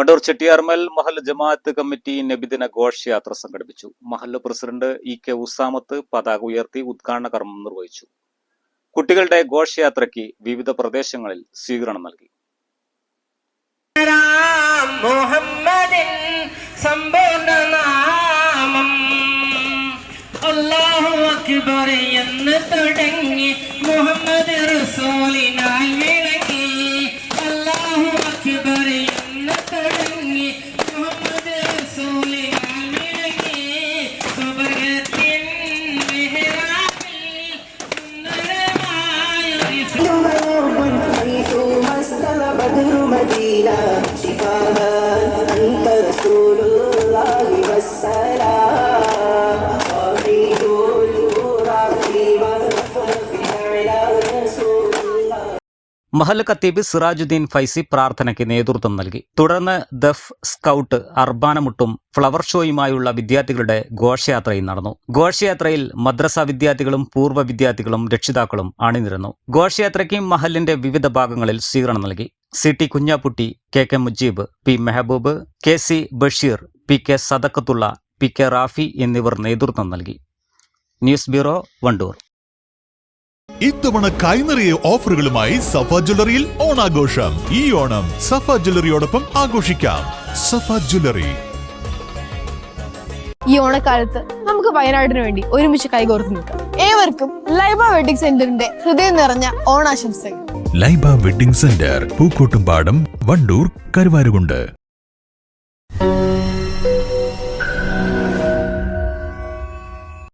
Wandoor Chettiyarmal Mahal ജമാഅത്ത് committee നബിദിന ഘോഷയാത്ര സംഘടിപ്പിച്ചു. മഹൽ പ്രസിഡന്റ് ഇ കെ ഉസാമത്ത് പതാക ഉയർത്തി ഉദ്ഘാടന കർമ്മം നിർവഹിച്ചു. കുട്ടികളുടെ ഘോഷയാത്രയ്ക്ക് വിവിധ പ്രദേശങ്ങളിൽ സ്വീകരണം നൽകി. لما يوم الحيث ما استلبت المدينه മഹൽ ഖത്തീബ് സിറാജുദ്ദീൻ ഫൈസി പ്രാർത്ഥനയ്ക്ക് നേതൃത്വം നൽകി. തുടർന്ന് ദഫ് സ്കൗട്ട് അർബാനമുട്ടും ഫ്ലവർ ഷോയുമായുള്ള വിദ്യാർത്ഥികളുടെ ഘോഷയാത്രയും നടന്നു. ഘോഷയാത്രയിൽ മദ്രസ വിദ്യാർത്ഥികളും പൂർവ വിദ്യാർത്ഥികളും രക്ഷിതാക്കളും അണിനിരന്നു. ഘോഷയാത്രയ്ക്ക് മഹലിന്റെ വിവിധ ഭാഗങ്ങളിൽ സ്വീകരണം നൽകി. C T Kunhapputty K K Mujeeb P Mehaboob K C Basheer P K Sadakkathulla P K Rafi എന്നിവർ നേതൃത്വം നൽകി. News bureau Wandoor. ഇത്തവണ കൈനിറിയ ഓഫറുകളുമായി സഫ ജ്വല്ലറിയിൽ ഓണാഘോഷം. ഈ ഓണം സഫ ജ്വല്ലറിയോടൊപ്പം ആഘോഷിക്കാം. സഫ ജ്വല്ലറി. ഈ ഓണക്കാലത്ത് നമുക്ക് വയനാടിന് വേണ്ടി ഒരുമിച്ച് കൈകോർത്ത് നിൽക്കാം. ഏവർക്കും ലൈബ വെഡിങ് സെന്ററിന്റെ ഹൃദയം നിറഞ്ഞ ഓണാശംസകൾ. Laiba wedding centre Pookkottumpadam Wandoor Karuvarakundu.